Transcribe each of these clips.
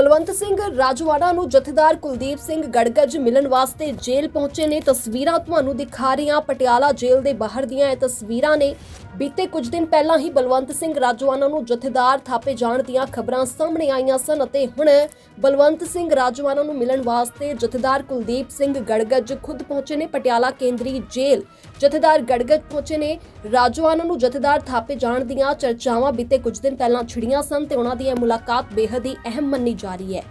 ਬਲਵੰਤ ਸਿੰਘ ਰਾਜਵਾੜਾ ਨੂੰ ਜਥੇਦਾਰ ਕੁਲਦੀਪ ਸਿੰਘ ਗੜਗੜ ਮਿਲਣ ਵਾਸਤੇ ਜੇਲ੍ਹ ਪਹੁੰਚੇ ਨੇ। ਤਸਵੀਰਾਂ ਤੁਹਾਨੂੰ ਦਿਖਾ ਰਹੀਆਂ ਪਟਿਆਲਾ ਜੇਲ੍ਹ ਦੇ ਬਾਹਰ ਦੀਆਂ ਇਹ ਤਸਵੀਰਾਂ ਨੇ। ਬੀਤੇ ਕੁਝ ਦਿਨ ਪਹਿਲਾਂ ਹੀ ਬਲਵੰਤ ਸਿੰਘ ਰਾਜਵਾਨਾ ਨੂੰ ਜਥੇਦਾਰ ਥਾਪੇ ਜਾਣ ਦੀਆਂ ਖਬਰਾਂ ਸਾਹਮਣੇ ਆਈਆਂ ਸਨ ਅਤੇ ਹੁਣ ਬਲਵੰਤ ਸਿੰਘ ਰਾਜਵਾਨਾ ਨੂੰ ਮਿਲਣ ਵਾਸਤੇ ਜਥੇਦਾਰ ਕੁਲਦੀਪ ਸਿੰਘ ਗੜਗੜ ਖੁਦ ਪਹੁੰਚੇ ਨੇ। ਪਟਿਆਲਾ ਕੇਂਦਰੀ ਜੇਲ੍ਹ ਜਥੇਦਾਰ ਗੜਗੜ ਪਹੁੰਚੇ ਨੇ। ਰਾਜਵਾਨਾ ਨੂੰ ਜਥੇਦਾਰ ਥਾਪੇ ਜਾਣ ਦੀਆਂ ਚਰਚਾਵਾਂ ਬੀਤੇ ਕੁਝ ਦਿਨ ਪਹਿਲਾਂ ਛਿੜੀਆਂ ਸਨ ਤੇ ਉਹਨਾਂ ਦੀ ਇਹ ਮੁਲਾਕਾਤ ਬੇहद ਹੀ ਅਹਿਮ ਮੰਨੀ ਜਾ ਰਹੀ ਹੈ।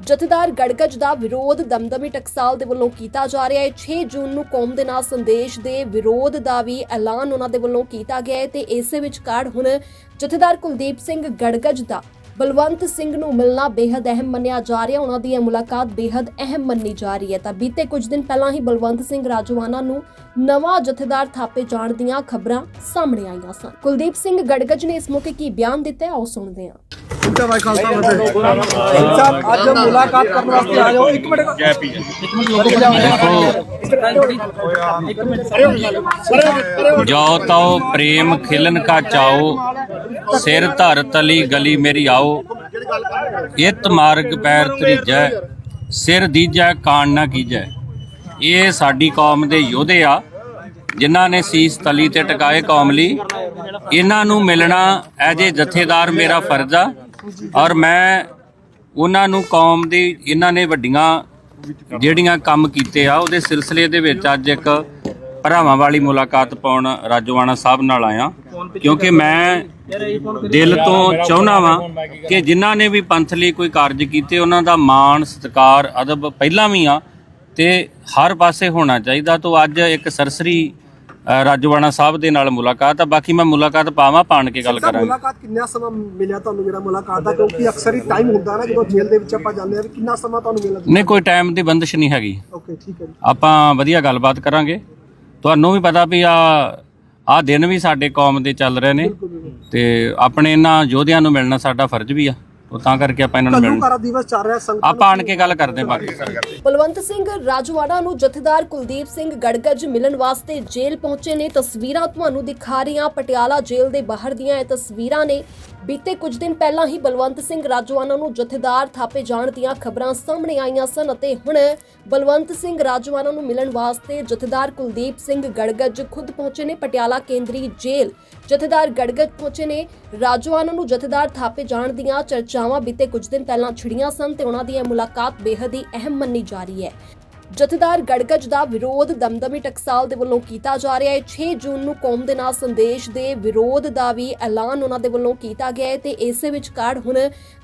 ਜਥੇਦਾਰ ਗੜਗੜ ਦਾ ਵਿਰੋਧ ਦਮਦਮੀ ਟਕਸਾਲ ਦੇ ਵੱਲੋਂ ਕੀਤਾ ਜਾ ਰਿਹਾ ਹੈ। 6 ਜੂਨ ਨੂੰ ਕੌਮ ਦੇ ਨਾਲ ਸੰਦੇਸ਼ ਦੇ ਵਿਰੋਧ ਦਾ ਵੀ ਐਲਾਨ ਉਹਨਾਂ ਦੇ ਵੱਲੋਂ ਕੀਤਾ ਗਿਆ ਹੈ ਤੇ ਇਸੇ ਵਿਚਕਾਰ ਹੁਣ ਜਥੇਦਾਰ ਕੁਲਦੀਪ ਸਿੰਘ ਗੜਗੜ ਦਾ ਬਲਵੰਤ ਸਿੰਘ ਨੂੰ ਮਿਲਣਾ ਬੇहद ਅਹਿਮ ਮੰਨਿਆ ਜਾ ਰਿਹਾ। ਉਹਨਾਂ ਦੀ ਇਹ ਮੁਲਾਕਾਤ ਬੇहद ਅਹਿਮ ਮੰਨੀ ਜਾ ਰਹੀ ਹੈ। ਤਾਂ ਬੀਤੇ ਕੁਝ ਦਿਨ ਪਹਿਲਾਂ ਹੀ ਬਲਵੰਤ ਸਿੰਘ ਰਾਜਵਾਨਾ ਨੂੰ ਨਵਾਂ ਜਥੇਦਾਰ ਥਾਪੇ ਜਾਣ ਦੀਆਂ ਖਬਰਾਂ ਸਾਹਮਣੇ ਆਈਆਂ ਸਨ। ਕੁਲਦੀਪ ਸਿੰਘ ਗੜਗੜ ਨੇ ਇਸ ਮੌਕੇ ਕੀ ਬਿਆਨ ਦਿੱਤਾ ਉਹ ਸੁਣਦੇ ਹਾਂ। ਠੀਕ ਹੈ ਭਾਈ ਖਾਲਸਾ ਫਤਿਹ। ਸਾਹਿਬ ਅੱਜ ਮੁਲਾਕਾਤ ਕਰਨ ਵਾਸਤੇ ਆਏ ਹੋ ਇੱਕ ਮਿੰਟ। ਜੈ ਪੀ ਜੋ ਤਉ ਪ੍ਰੇਮ ਖਿਲਨ ਕਾ ਚਾਓ ਸਿਰ ਧਰ ਤਲੀ ਗਲੀ ਮੇਰੀ ਆਓ। ਇਤ ਮਾਰਗ ਪੈਰ ਤਰੀਜੈ ਸਿਰ ਦੀਜੈ ਕਾਣ ਨਾ ਕੀਜੈ। ਇਹ ਸਾਡੀ ਕੌਮ ਦੇ ਯੋਧੇ ਆ ਜਿਨ੍ਹਾਂ ਨੇ ਸੀਸ ਤਲੀ ਤੇ ਟਿਕਾਏ ਕੌਮ ਲਈ। ਇਹਨਾਂ ਨੂੰ ਮਿਲਣਾ ਐਜ ਏ ਜਥੇਦਾਰ ਮੇਰਾ ਫਰਜ਼ ਆ ਔਰ ਮੈਂ ਉਹਨਾਂ ਨੂੰ ਕੌਮ ਦੀ ਇਹਨਾਂ ਨੇ ਵੱਡੀਆਂ ਜਿਹੜੀਆਂ ਕੰਮ ਕੀਤੇ ਆ ਉਹਦੇ ਸਿਲਸਿਲੇ ਦੇ ਵਿੱਚ ਅੱਜ ਇੱਕ ਭਰਾਵਾਂ ਵਾਲੀ ਮੁਲਾਕਾਤ ਪਾਉਣ ਰਾਜੋਆਣਾ ਸਾਹਿਬ ਨਾਲ ਆਇਆ। ਕਿਉਂਕਿ ਮੈਂ ਦਿਲ ਤੋਂ ਚਾਹੁੰਦਾ ਵਾਂ ਕਿ ਜਿਨ੍ਹਾਂ ਨੇ ਵੀ ਪੰਥ ਲਈ ਕੋਈ ਕਾਰਜ ਕੀਤੇ, ਉਹਨਾਂ ਦਾ ਮਾਣ, ਸਤਿਕਾਰ, ਅਦਬ ਪਹਿਲਾਂ ਵੀ ਆ ਤੇ ਹਰ ਪਾਸੇ ਹੋਣਾ ਚਾਹੀਦਾ। ਤੋਂ ਅੱਜ ਇੱਕ ਸਰਸਰੀ ਰਾਜੋਆਣਾ ਸਾਹਿਬ ਦੇ ਨਾਲ ਮੁਲਾਕਾਤ ਆ। ਬਾਕੀ ਮੈਂ ਮੁਲਾਕਾਤ ਪਾਵਾਂ ਪਾਣ ਕੇ ਗੱਲ ਕਰਾਂਗੇ। ਮੁਲਾਕਾਤ ਕਿੰਨਾ ਸਮਾਂ ਮਿਲਿਆ ਤੁਹਾਨੂੰ ਜਿਹੜਾ ਮੁਲਾਕਾਤ ਦਾ? ਕਿਉਂਕਿ ਅਕਸਰ ਹੀ ਟਾਈਮ ਹੁੰਦਾ ਨਾ ਜਦੋਂ ਜੇਲ੍ਹ ਦੇ ਵਿੱਚ ਆਪਾਂ ਜਾਂਦੇ ਵੀ ਕਿੰਨਾ ਸਮਾਂ ਤੁਹਾਨੂੰ ਮਿਲਦਾ ਨਹੀਂ ਕੋਈ ਟਾਈਮ ਦੀ ਬੰਦਿਸ਼ ਨਹੀਂ ਹੈਗੀ। ਓਕੇ ਠੀਕ ਹੈ ਜੀ। ਆਪਾਂ ਵਧੀਆ ਗੱਲਬਾਤ ਕਰਾਂਗੇ। ਤੁਹਾਨੂੰ ਵੀ ਪਤਾ ਵੀ ਆ ਆ ਦਿਨ ਵੀ ਸਾਡੇ ਕੌਮ ਦੇ ਚੱਲ ਰਹੇ ਨੇ ਤੇ ਆਪਣੇ ਇਹਨਾਂ ਯੋਧਿਆਂ ਨੂੰ ਮਿਲਣਾ ਸਾਡਾ ਫਰਜ਼ ਵੀ ਆ। ਉਹ ਤਾਂ ਕਰਕੇ ਆਪਾਂ ਇਹਨਾਂ ਨੂੰ ਮਿਲਣਾ ਦਿਵਸ ਚੱਲ ਰਿਹਾ ਸੰਗਤਾਂ ਆਪਾਂ ਆਣ ਕੇ ਗੱਲ ਕਰਦੇ ਹਾਂ ਬਾਕੀ। ਬਲਵੰਤ ਸਿੰਘ ਰਾਜਵਾੜਾ ਨੂੰ ਜਥੇਦਾਰ ਕੁਲਦੀਪ ਸਿੰਘ ਗੜਗੜ ਮਿਲਣ ਵਾਸਤੇ ਜੇਲ੍ਹ ਪਹੁੰਚੇ ਨੇ। ਤਸਵੀਰਾਂ ਤੁਹਾਨੂੰ ਦਿਖਾ ਰਹੀਆਂ ਪਟਿਆਲਾ ਜੇਲ੍ਹ ਦੇ ਬਾਹਰ ਦੀਆਂ ਇਹ ਤਸਵੀਰਾਂ ਨੇ। ਬੀਤੇ ਕੁਝ ਦਿਨ ਪਹਿਲਾਂ ਹੀ ਬਲਵੰਤ ਸਿੰਘ ਰਾਜਵਾਨਾ ਨੂੰ ਜਥੇਦਾਰ ਥਾਪੇ ਜਾਣ ਦੀਆਂ ਖਬਰਾਂ ਸਾਹਮਣੇ ਆਈਆਂ ਸਨ ਅਤੇ ਹੁਣ ਬਲਵੰਤ ਸਿੰਘ ਰਾਜਵਾਨਾ ਨੂੰ ਮਿਲਣ ਵਾਸਤੇ ਜਥੇਦਾਰ ਕੁਲਦੀਪ ਸਿੰਘ ਗੜਗੜ ਖੁਦ ਪਹੁੰਚੇ ਨੇ ਪਟਿਆਲਾ ਕੇਂਦਰੀ ਜੇਲ੍ਹ। ਜਥੇਦਾਰ ਗੜਗੜ ਪਹੁੰਚੇ ਨੇ। ਰਾਜਵਾਨਾ ਨੂੰ ਜਥੇਦਾਰ ਥਾਪੇ ਜਾਣ ਦੀਆਂ ਚਰਚਾਵਾਂ ਬੀਤੇ ਕੁਝ ਦਿਨ ਪਹਿਲਾਂ ਛਿੜੀਆਂ ਸਨ ਤੇ ਉਹਨਾਂ ਦੀ ਇਹ ਮੁਲਾਕਾਤ ਬੇहद ਹੀ ਅਹਿਮ ਮੰਨੀ ਜਾ ਰਹੀ ਹੈ। ਜਥੇਦਾਰ ਗੜਗੜ ਦਾ ਵਿਰੋਧ ਦਮਦਮੀ ਟਕਸਾਲ ਦੇ ਵੱਲੋਂ ਕੀਤਾ ਜਾ ਰਿਹਾ ਹੈ। 6 ਜੂਨ ਨੂੰ ਕੌਮ ਦੇ ਨਾਲ ਸੰਦੇਸ਼ ਦੇ ਵਿਰੋਧ ਦਾ ਵੀ ਐਲਾਨ ਉਹਨਾਂ ਦੇ ਵੱਲੋਂ ਕੀਤਾ ਗਿਆ ਹੈ ਤੇ ਇਸੇ ਵਿਚਕਾਰ ਹੁਣ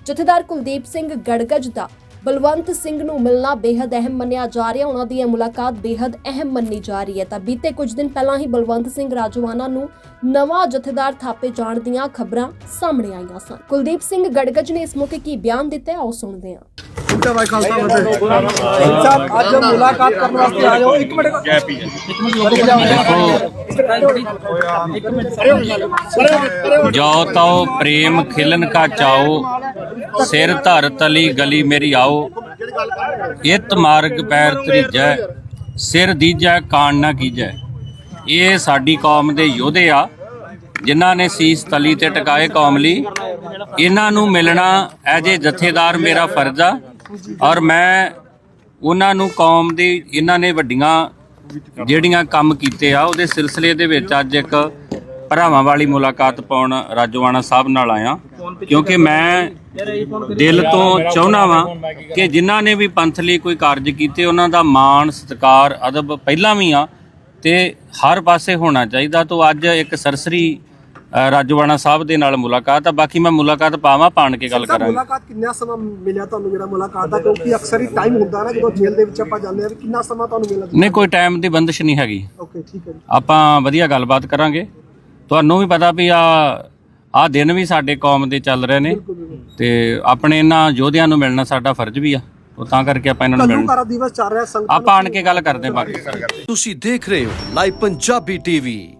ਜਥੇਦਾਰ ਕੁਲਦੀਪ ਸਿੰਘ ਗੜਗੜ ਦਾ ਬਲਵੰਤ ਸਿੰਘ ਨੂੰ ਮਿਲਣਾ ਬੇहद ਅਹਿਮ ਮੰਨਿਆ ਜਾ ਰਿਹਾ। ਉਹਨਾਂ ਦੀ ਇਹ ਮੁਲਾਕਾਤ ਬੇहद ਅਹਿਮ ਮੰਨੀ ਜਾ ਰਹੀ ਹੈ। ਤਾਂ ਬੀਤੇ ਕੁਝ ਦਿਨ ਪਹਿਲਾਂ ਹੀ ਬਲਵੰਤ ਸਿੰਘ ਰਾਜਵਾਨਾ ਨੂੰ ਨਵਾਂ ਜਥੇਦਾਰ ਥਾਪੇ ਜਾਣ ਦੀਆਂ ਖਬਰਾਂ ਸਾਹਮਣੇ ਆਈਆਂ ਸਨ। ਕੁਲਦੀਪ ਸਿੰਘ ਗੜਗਜ ਨੇ ਇਸ ਮੌਕੇ ਕੀ ਬਿਆਨ ਦਿੱਤਾ ਉਹ ਸੁਣਦੇ ਹਾਂ। ਜੋ ਤੋ ਪ੍ਰੇਮ ਖਿਲਨ ਕਾ ਚਾਓ। ਸਿਰ ਧਰ ਤਲੀ ਗਲੀ ਮੇਰੀ ਆਓ। ਇਤ ਮਾਰਗ ਪੈਰ ਤਰੀਜੈ, ਸਿਰ ਦੀਜੈ ਕਾਣ ਨਾ ਕੀਜੈ। ਇਹ ਸਾਡੀ ਕੌਮ ਦੇ ਯੋਧੇ ਆ, ਜਿਨ੍ਹਾਂ ਨੇ ਸੀਸ ਤਲੀ ਤੇ ਟਿਕਾਏ ਕੌਮ ਲਈ। ਇਹਨਾਂ ਨੂੰ ਮਿਲਣਾ ਐਜ ਏ ਜਥੇਦਾਰ ਮੇਰਾ ਫਰਜ਼ ਆ, ਔਰ ਮੈਂ ਉਹਨਾਂ ਨੂੰ ਕੌਮ ਦੀ ਇਹਨਾਂ ਨੇ ਵੱਡੀਆਂ, ਜਿਹੜੀਆਂ ਕੰਮ ਕੀਤੇ ਆ, ਉਹਦੇ ਸਿਲਸਿਲੇ ਦੇ ਵਿੱਚ ਅੱਜ ਇੱਕ ਭਰਾਵਾਂ ਵਾਲੀ ਮੁਲਾਕਾਤ ਪਾਉਣ ਰਾਜੋਆਣਾ ਸਾਹਿਬ ਨਾਲ ਆਇਆ। ਕਿਉਂਕਿ ਮੈਂ ਦਿਲ ਤੋਂ ਚਾਹੁੰਦਾ ਵਾਂ ਕਿ ਜਿਨ੍ਹਾਂ ਨੇ ਵੀ ਪੰਥ ਲਈ ਕੋਈ ਕਾਰਜ ਕੀਤੇ ਉਹਨਾਂ ਦਾ ਮਾਣ ਸਤਿਕਾਰ ਅਦਬ ਪਹਿਲਾਂ ਵੀ ਆ ਤੇ ਹਰ ਪਾਸੇ ਹੋਣਾ ਚਾਹੀਦਾ। ਤੋਂ ਅੱਜ ਇੱਕ ਸਰਸਰੀ ਅ, ਰਾਜੋਆਣਾ ਸਾਹਿਬ ਦੇ ਨਾਲ ਮੁਲਾਕਾਤ ਆ। ਬਾਕੀ ਮੈਂ ਮੁਲਾਕਾਤ ਪਾਵਾਂ ਪਾਣ ਕੇ ਗੱਲ ਕਰਾਂਗੇ। ਮੁਲਾਕਾਤ ਕਿੰਨਾ ਸਮਾਂ ਮਿਲਿਆ ਤੁਹਾਨੂੰ ਜਿਹੜਾ ਮੁਲਾਕਾਤ ਦਾ ਕਿਉਂਕਿ ਅਕਸਰ ਹੀ ਟਾਈਮ ਹੁੰਦਾ ਨਾ ਜਦੋਂ ਜੇਲ੍ਹ ਦੇ ਵਿੱਚ ਆਪਾਂ ਜਾਂਦੇ ਵੀ ਕਿੰਨਾ ਸਮਾਂ ਤੁਹਾਨੂੰ ਮਿਲਦਾ ਨਹੀਂ ਕੋਈ ਟਾਈਮ ਦੀ ਬੰਦਿਸ਼ ਨਹੀਂ ਹੈਗੀ। ਓਕੇ ਠੀਕ ਹੈ ਜੀ। ਆਪਾਂ ਵਧੀਆ ਗੱਲਬਾਤ ਕਰਾਂਗੇ। ਤੁਹਾਨੂੰ ਵੀ ਪਤਾ ਵੀ ਆ ਆ ਦਿਨ ਵੀ ਸਾਡੇ ਕੌਮ ਦੇ ਚੱਲ ਰਹੇ ਨੇ ਤੇ ਆਪਣੇ ਇਹਨਾਂ ਯੋਧਿਆਂ ਨੂੰ ਮਿਲਣਾ ਸਾਡਾ ਫਰਜ਼ ਵੀ ਆ। ਉਹ ਤਾਂ ਕਰਕੇ ਆਪਾਂ ਇਹਨਾਂ ਨੂੰ ਮਿਲਣਾ। ਕਾਰਾ ਦਿਵਸ ਚੱਲ ਰਿਹਾ ਸੰਗਤਾਂ ਆਪਾਂ ਆਣ ਕੇ ਗੱਲ ਕਰਦੇ ਹਾਂ ਬਾਕੀ। ਤੁਸੀਂ ਦੇਖ ਰਹੇ ਹੋ ਲਾਈਵ ਪੰਜਾਬੀ ਟੀਵੀ।